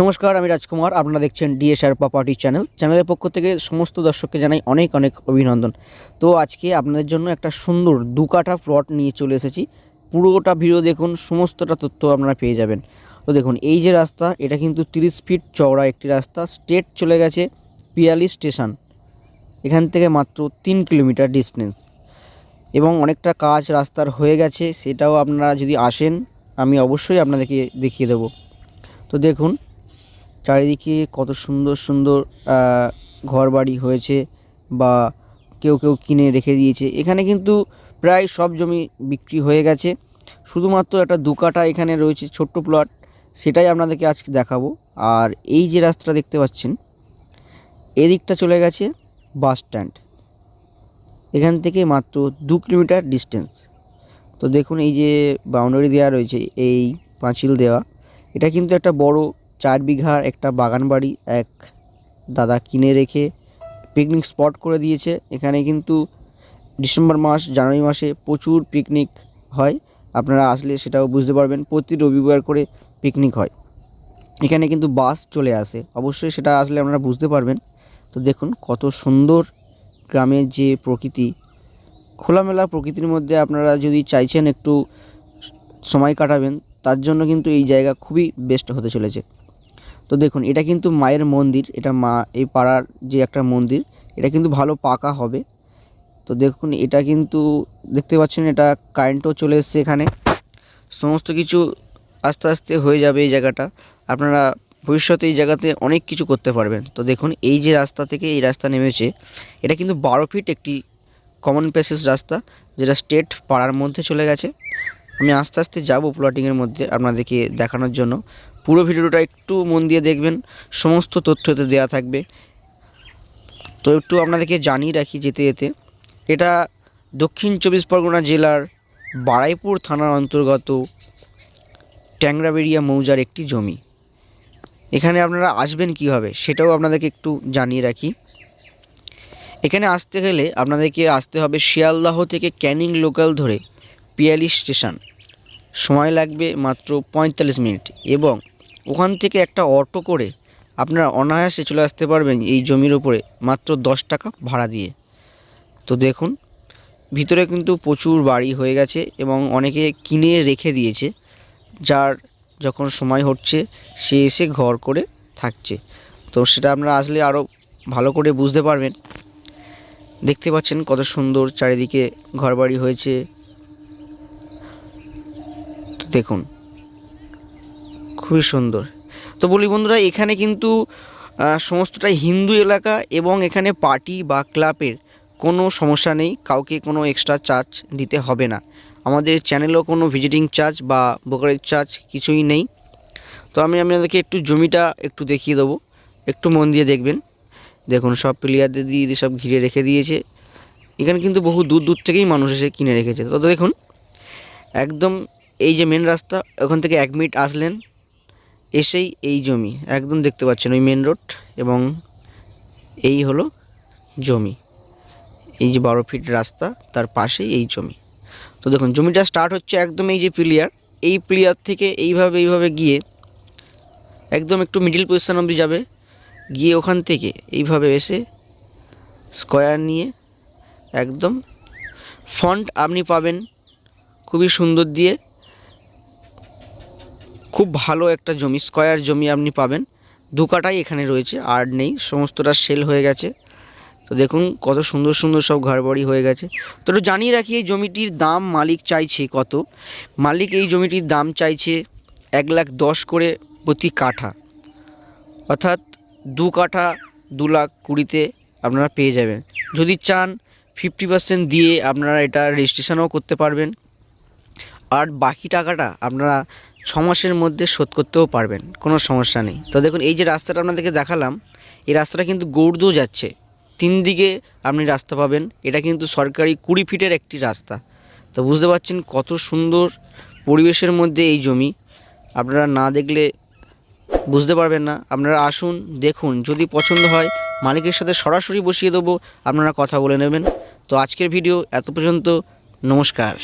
নমস্কার, আমি রাজকুমার। আপনারা দেখছেন ডিএসআর প্রপার্টি চ্যানেল চ্যানেলের পক্ষ থেকে সমস্ত দর্শককে জানাই অনেক অনেক অভিনন্দন। তো আজকে আপনাদের জন্য একটা সুন্দর দু কাঠা প্লট নিয়ে চলে এসেছি। পুরোটা ভিডিও দেখুন, সমস্তটা তথ্য আপনারা পেয়ে যাবেন। তো দেখুন, এই যে রাস্তা, এটা কিন্তু তিরিশ ফিট চওড়া একটি রাস্তা। স্টেট চলে গেছে পিয়ালি স্টেশন। এখান থেকে মাত্র তিন কিলোমিটার ডিস্টেন্স এবং অনেকটা কাজ রাস্তার হয়ে গেছে, সেটাও আপনারা যদি আসেন, আমি অবশ্যই আপনাদেরকে দেখিয়ে দেবো। তো দেখুন চারিদিকে কত সুন্দর সুন্দর ঘর বাড়ি হয়েছে বা কেউ কেউ কিনে রেখে দিয়েছে। এখানে কিন্তু প্রায় সব জমি বিক্রি হয়ে গেছে। শুধুমাত্র একটা দু কাঠা এখানে রয়েছে, ছোট্ট প্লট। সেটাই আপনাদেরকে আজকে দেখাবো। আর এই যে রাস্তাটা দেখতে পাচ্ছেন, এদিকটা চলে গেছে বাস স্ট্যান্ড। এখান থেকে মাত্র দু কিলোমিটার ডিস্টেন্স। তো দেখুন, এই যে বাউন্ডারি দেওয়া রয়েছে, এই পাঁচিল দেওয়া, এটা কিন্তু একটা বড় চার বিঘার একটা বাগান বাড়ি এক দাদা কিনে রেখে পিকনিক স্পট করে দিয়েছে। এখানে কিন্তু ডিসেম্বর মাস, জানুয়ারি মাসে প্রচুর পিকনিক হয়। আপনারা আসলে সেটাও বুঝতে পারবেন, প্রতি রবিবার করে পিকনিক হয়। এখানে কিন্তু বাস চলে আসে। অবশ্যই সেটা আসলে আপনারা বুঝতে পারবেন। তো দেখুন কত সুন্দর গ্রামের যে প্রকৃতি। খোলামেলা প্রকৃতির মধ্যে আপনারা যদি চাইছেন একটু সময় কাটাবেন, তার জন্য কিন্তু এই জায়গা খুবই বেস্ট হতে চলেছে। তো দেখুন, এটা কিন্তু মায়ের মন্দির, এটা মা, এই পাড়ার যে একটা মন্দির, এটা কিন্তু ভালো পাকা হবে। তো দেখুন, এটা কিন্তু দেখতে পাচ্ছেন, এটা কারেন্টও চলে এসছে এখানে। সমস্ত কিছু আস্তে আস্তে হয়ে যাবে এই জায়গাটা। আপনারা ভবিষ্যতে এই জায়গাতে অনেক কিছু করতে পারবেন। তো দেখুন, এই যে রাস্তা থেকে এই রাস্তা নেমেছে, এটা কিন্তু বারো ফিট একটি কমন প্যাসেজ রাস্তা, যেটা স্টেট পাড়ার মধ্যে চলে গেছে। আমি আস্তে আস্তে যাব প্লটিংয়ের মধ্যে আপনাদেরকে দেখানোর জন্য। পুরো ভিডিওটা একটু মন দিয়ে দেখবেন, সমস্ত তথ্য এতে দেওয়া থাকবে। তো একটু আপনাদেরকে জানিয়ে রাখি যেতে যেতে, এটা দক্ষিণ চব্বিশ পরগনা জেলার বারাইপুর থানার অন্তর্গত ট্যাংরাবেড়িয়া মৌজার একটি জমি। এখানে আপনারা আসবেন কীভাবে সেটাও আপনাদেরকে একটু জানিয়ে রাখি। এখানে আসতে গেলে আপনাদেরকে আসতে হবে শিয়ালদাহ থেকে ক্যানিং লোকাল ধরে পিয়ালি স্টেশন। সময় লাগবে মাত্র পঁয়তাল্লিশ মিনিট এবং ওখান থেকে একটা অটো করে আপনারা অনায়াসে চলে আসতে পারবেন এই জমির উপরে মাত্র দশ টাকা ভাড়া দিয়ে। তো দেখুন, ভিতরে কিন্তু প্রচুর বাড়ি হয়ে গেছে এবং অনেকে কিনে রেখে দিয়েছে, যার যখন সময় হচ্ছে সে এসে ঘর করে থাকছে। তো সেটা আপনারা আসলে আরও ভালো করে বুঝতে পারবেন। দেখতে পাচ্ছেন কত সুন্দর চারিদিকে ঘরবাড়ি হয়েছে। দেখুন খুবই সুন্দর। তো বলি বন্ধুরা, এখানে কিন্তু সমস্তটাই হিন্দু এলাকা এবং এখানে পার্টি বা ক্লাবের কোনো সমস্যা নেই, কাউকে কোনো এক্সট্রা চার্জ দিতে হবে না। আমাদের চ্যানেলেও কোনো ভিজিটিং চার্জ বা ব্রোকারেজ চার্জ কিছুই নেই। তো আমি আপনাদেরকে একটু জমিটা একটু দেখিয়ে দেবো, একটু মন দিয়ে দেখবেন। দেখুন, সব প্লেয়ারদের দিয়ে সব ঘিরে রেখে দিয়েছে। এখানে কিন্তু বহু দূর দূর থেকেই মানুষ এসে কিনে রেখেছে। তো দেখুন, একদম এই যে মেন রাস্তা, ওখান থেকে এক মিনিট আসলেন এসেই এই জমি, একদম দেখতে পাচ্ছেন ওই মেন রোড এবং এই হলো জমি। এই যে বারো ফিট রাস্তা, তার পাশেই এই জমি। তো দেখুন, জমিটা স্টার্ট হচ্ছে একদম এই যে প্লেয়ার। এই প্লেয়ার থেকে এইভাবে এইভাবে গিয়ে একদম একটু মিডিল পজিশন অবধি যাবে। গিয়ে ওখান থেকে এইভাবে এসে স্কোয়ার নিয়ে একদম ফন্ট আপনি পাবেন। খুবই সুন্দর দিয়ে খুব ভালো একটা জমি, স্কোয়ার জমি আপনি পাবেন। দু কাটাই এখানে রয়েছে, আর নেই, সমস্তটা সেল হয়ে গেছে। তো দেখুন কত সুন্দর সুন্দর সব ঘরবাড়ি হয়ে গেছে। তো একটু জানিয়ে রাখি, এই জমিটির দাম মালিক চাইছে কত? মালিক এই জমিটির দাম চাইছে এক লাখ দশ করে প্রতি কাঠা। অর্থাৎ দু কাঠা দু লাখ কুড়িতে আপনারা পেয়ে যাবেন। যদি চান ফিফটি পার্সেন্ট দিয়ে আপনারা এটা রেজিস্ট্রেশনও করতে পারবেন। আর বাকি টাকাটা আপনারা ছ মাসের মধ্যে শোধ করতেও পারবেন, কোনো সমস্যা নেই। তো দেখুন, এই যে রাস্তাটা আপনাদেরকে দেখালাম, এই রাস্তাটা কিন্তু গৌড়দো যাচ্ছে। তিন দিকে আপনি রাস্তা পাবেন, এটা কিন্তু সরকারি কুড়ি ফিটের একটি রাস্তা। তো বুঝতে পারছেন কত সুন্দর পরিবেশের মধ্যে এই জমি। আপনারা না দেখলে বুঝতে পারবেন না। আপনারা আসুন, দেখুন, যদি পছন্দ হয়, মালিকের সাথে সরাসরি বসিয়ে দেবো, আপনারা কথা বলে নেবেন। তো আজকের ভিডিও এত পর্যন্ত, নমস্কার।